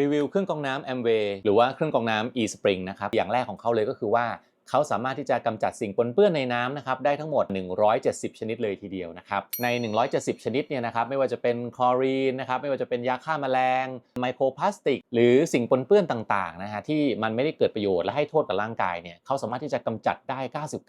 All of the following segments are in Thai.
รีวิวเครื่องกรองน้ำ Amway หรือว่าเครื่องกรองน้ำ eSpring นะครับ อย่างแรกของเขาเลยก็คือว่าเขาสามารถที่จะกำจัดสิ่งปนเปื้อนในน้ำนะครับได้ทั้งหมด 170 ชนิดเลยทีเดียวนะครับใน 170 ชนิดเนี่ยนะครับไม่ว่าจะเป็นคลอรีนนะครับไม่ว่าจะเป็นยาฆ่าแมลง ไมโครพลาสติก หรือสิ่งปนเปื้อนต่างๆนะฮะที่มันไม่ได้เกิดประโยชน์และให้โทษกับร่างกายเนี่ยเขาสามารถที่จะกำจัดได้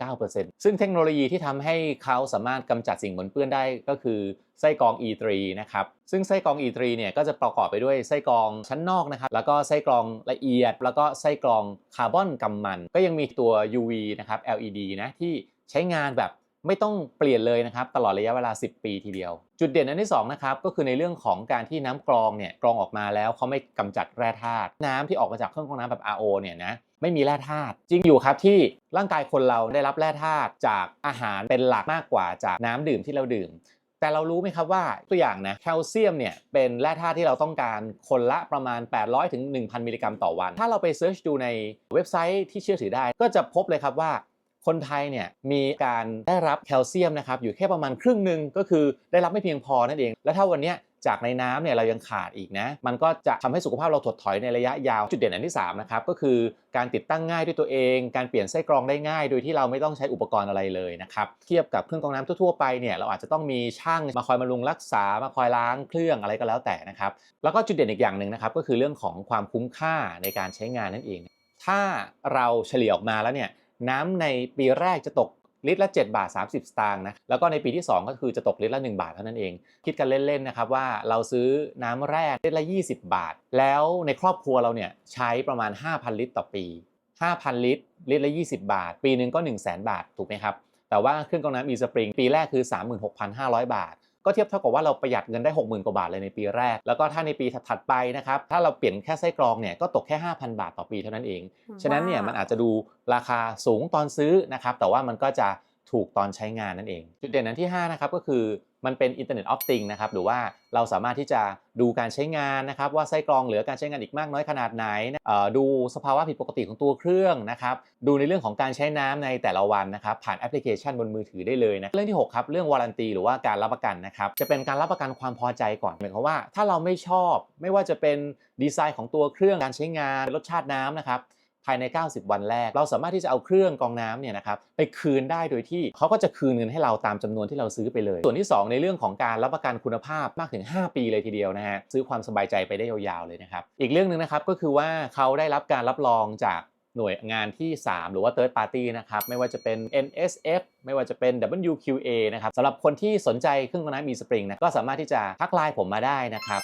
99%ซึ่งเทคโนโลยีที่ทำให้เขาสามารถกำจัดสิ่งปนเปื้อนได้ก็คือ ไส้กรอง E3 นะครับซึ่งไส้กรอง E3 เนี่ยก็จะประกอบไปด้วยไส้กรองชั้นนอกนะครับแล้วก็ไส้กรองละเอียด แล้วก็ไส้กรองคาร์บอนกำมัน ก็ยังมีตัว UV นะครับ LED นะที่ใช้งานแบบไม่ต้องเปลี่ยนเลยนะครับตลอดระยะเวลา 10 ปีทีเดียว จุดเด่นอันที่2นะครับก็คือในเรื่องของการที่น้ำกรองเนี่ยกรองออกมาแล้วเขาไม่กำจัดแร่ธาตุน้ำที่ออกมาจากเครื่องกรองน้ำแบบ RO เนี่ยนะไม่มีแร่ธาตุจริงอยู่ครับที่ร่างกายคนเราได้รับแร่ธาตุจากอาหารเป็นหลักมากกว่าจากน้ำดื่มที่เราดื่ม แต่เรารู้ไหมครับว่าตัวอย่างนะแคลเซียมเนี่ยเป็นแร่ธาตุที่เราต้องการคนละประมาณ 800ถึง1,000 มิลลิกรัมต่อวัน ถ้าเราไปเซิร์ชดูในเว็บไซต์ที่เชื่อถือได้ ก็จะพบเลยครับว่าคนไทยเนี่ยมีการได้รับแคลเซียมนะครับอยู่แค่ประมาณครึ่งหนึ่งก็คือได้รับไม่เพียงพอนั่นเอง แล้วถ้าวันนี้ จากในน้ำเนี่ยเรายังขาดอีกนะ มันก็จะทำให้สุขภาพเราถดถอยในระยะยาว จุดเด่นอันที่3นะครับก็คือการติดตั้งง่ายด้วยตัวเอง การเปลี่ยนไส้กรองได้ง่าย โดยที่เราไม่ต้องใช้อุปกรณ์อะไรเลยนะครับเทียบกับเครื่องกรองน้ำทั่วๆไปเนี่ยเราอาจจะต้องมีช่างมาคอยมารุงรักษามาคอยล้างเครื่องอะไรก็แล้วแต่นะครับแล้วก็จุดเด่นอีกอย่างหนึ่งนะครับก็คือเรื่องของความคุ้มค่าในการใช้งานนั่นเอง ถ้าเราเฉลี่ยออกมาแล้วเนี่ยน้ำในปีแรกจะตก ลิตรละ 7 บาท 30 สตางค์นะแล้วก็ในปีที่ 2 ก็คือจะตกลิตรละ 1 บาทเท่านั้นเอง คิดกันเล่นๆนะครับว่าเราซื้อน้ำแร่ลิตรละ 20 บาท แล้วในครอบครัวเราเนี่ยใช้ประมาณ 5,000 ลิตรต่อปี 5,000 ลิตร ลิตรละ 20 บาท ปีหนึ่งก็ 1 0 0 0 0 0 บาทถูกไหมครับแต่ว่าเครื่องกรองน้ำอีสปริงปีแรกคือ 36,500 บาท ก็เทียบเท่ากับว่าเราประหยัดเงินได้ 60,000 กว่าบาทเลยในปีแรก แล้วก็ถ้าในปีถัดๆไปนะครับถ้าเราเปลี่ยนแค่ไส้กรองเนี่ยก็ตกแค่ 5,000 บาทต่อปีเท่านั้นเอง ฉะนั้นเนี่ยมันอาจจะดูราคาสูงตอนซื้อนะครับแต่ว่ามันก็จะ ถูกตอนใช้งานนั่นเอง จุดเด่นอันที่5นะครับก็คือมันเป็น Internet of Things นะครับหรือว่าเราสามารถที่จะดูการใช้งานนะครับว่าไส้กรองเหลือการใช้งานอีกมากน้อยขนาดไหน ดูสภาวะผิดปกติของตัวเครื่องนะครับดูในเรื่องของการใช้น้ำในแต่ละวันนะครับผ่านแอปพลิเคชันบนมือถือได้เลยนะเรื่องที่6ครับเรื่องวารันตีหรือว่าการรับประกันนะครับจะเป็นการรับประกันความพอใจก่อนหมายความว่า ถ้าเราไม่ชอบ ไม่ว่าจะเป็นดีไซน์ของตัวเครื่องการใช้งานรสชาติน้ำนะครับ ภายใน 90 วันแรก เราสามารถที่จะเอาเครื่องกรองน้ำเนี่ยนะครับไปคืนได้โดยที่เขาก็จะคืนเงินให้เราตามจำนวนที่เราซื้อไปเลย ส่วนที่ 2 ในเรื่องของการรับประกันคุณภาพมากถึง 5 ปีเลยทีเดียวนะฮะซื้อความสบายใจไปได้ยาวๆเลยนะครับอีกเรื่องหนึ่งนะครับก็คือว่าเขาได้รับการรับรองจากหน่วยงานที่ 3 หรือว่า third party นะครับ ไม่ว่าจะเป็น NSF ไม่ว่าจะเป็น WQA นะครับสำหรับคนที่สนใจเครื่องกรองน้ำมีสปริงนะก็สามารถที่จะทักไลน์ผมมาได้นะครับ